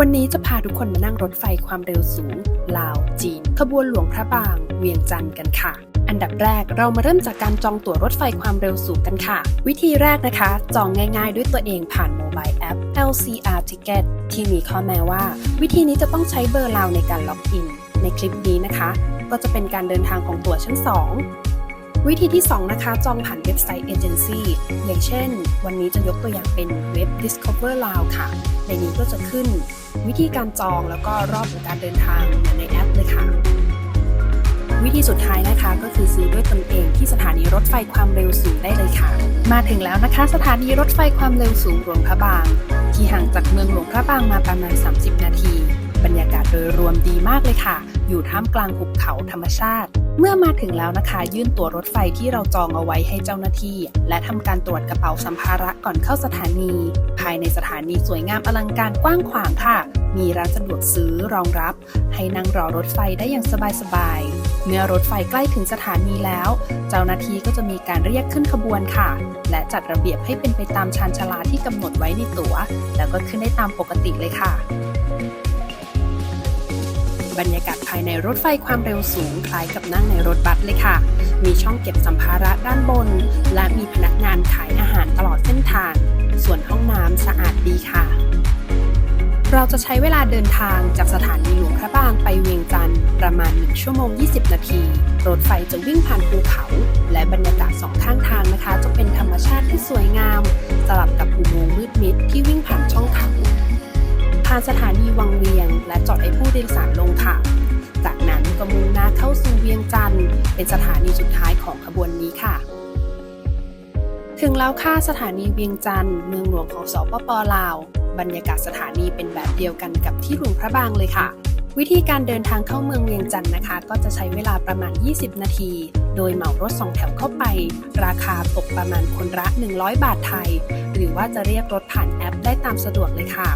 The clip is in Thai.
วันนี้จะพาทุกคนมานั่งรถไฟความเร็วสูง ลาว จีน ขบวนหลวงพระบาง เวียงจันทร์กันค่ะ อันดับแรกเรามาเริ่มจากการจองตั๋วรถไฟความเร็วสูงกันค่ะ วิธีแรกนะคะ จองง่ายๆด้วยตัวเองผ่านโมบายแอป LCR Ticket ที่มีข้อแม้ว่า วิธีนี้จะต้องใช้เบอร์ลาวในการล็อกอิน ในคลิปนี้นะคะ ก็จะเป็นการเดินทางของตั๋วชั้น 2วิธีที่ 2 นะคะ จองผ่านเว็บไซต์เอเจนซี่อย่างเช่น วันนี้จะยกตัวอย่างเป็นเว็บ Discover Lao ค่ะ ในนี้ก็จะขึ้น วิธีการจองแล้วก็รอบของการเดินทางเหมือนในแอปเลยค่ะ วิธีสุดท้ายนะคะก็คือซื้อด้วยตนเองที่สถานีรถไฟความเร็วสูงได้เลยค่ะ มาถึงแล้วนะคะ สถานีรถไฟความเร็วสูงหลวงพระบาง ที่ห่างจากเมืองหลวงพระบางมาประมาณ 30 นาที บรรยากาศโดยรวมดีมากเลยค่ะ อยู่ท่ามกลางหุบเขาธรรมชาติ เมื่อมาถึงแล้วนะคะ ยื่นตั๋วรถไฟที่เราจองเอาไว้ให้เจ้าหน้าที่ และทำการตรวจกระเป๋าสัมภาระก่อนเข้าสถานี ภายในสถานีสวยงามอลังการกว้างขวางค่ะ มีร้านสะดวกซื้อรองรับ ให้นั่งรอรถไฟได้อย่างสบายๆ เมื่อรถไฟใกล้ถึงสถานีแล้ว เจ้าหน้าที่ก็จะมีการเรียกขึ้นขบวนค่ะ และจัดระเบียบให้เป็นไปตามชานชาลาที่กำหนดไว้ในตั๋ว แล้วก็ขึ้นได้ตามปกติเลยค่ะบรรยากาศภายในรถไฟความเร็วสูงคล้ายกับนั่งในรถบัสเลยค่ะ มีช่องเก็บสัมภาระด้านบน และมีพนักงานขายอาหารตลอดเส้นทาง ดีค่ะ เราจะใช้เวลาเดินทางจากสถานีหลวงพระบางไปเวียงจันทร์ประมาณ 1 ชั่วโมง 20 นาที รถไฟจะวิ่งผ่านภูเขา และบรรยากาศสองข้างทางนะคะ จะเป็นธรรมชาติที่สวยงาม สลับกับอุโมงค์มืดมิดที่วิ่งผ่านช่องเขาผ่านสถานีวังเวียง และจอดให้ผู้โดยสารลงค่ะ จากนั้นก็มุ่งหน้าเข้าสู่เวียงจันทร์เป็นสถานีสุดท้ายของขบวนนี้ค่ะ ถึงแล้วค่ะสถานีเวียงจันทร์เมืองหลวงของสปปลาว บรรยากาศสถานีเป็นแบบเดียวกันกับที่หลวงพระบางเลยค่ะ วิธีการเดินทางเข้าเมืองเวียงจันทร์นะคะ ก็จะใช้เวลาประมาณ 20 นาที โดยเหมารถสองแถวเข้าไป ราคาตกประมาณคนละ100 บาทไทย หรือว่าจะเรียกรถผ่านแอปได้ตามสะดวกเลยค่ะ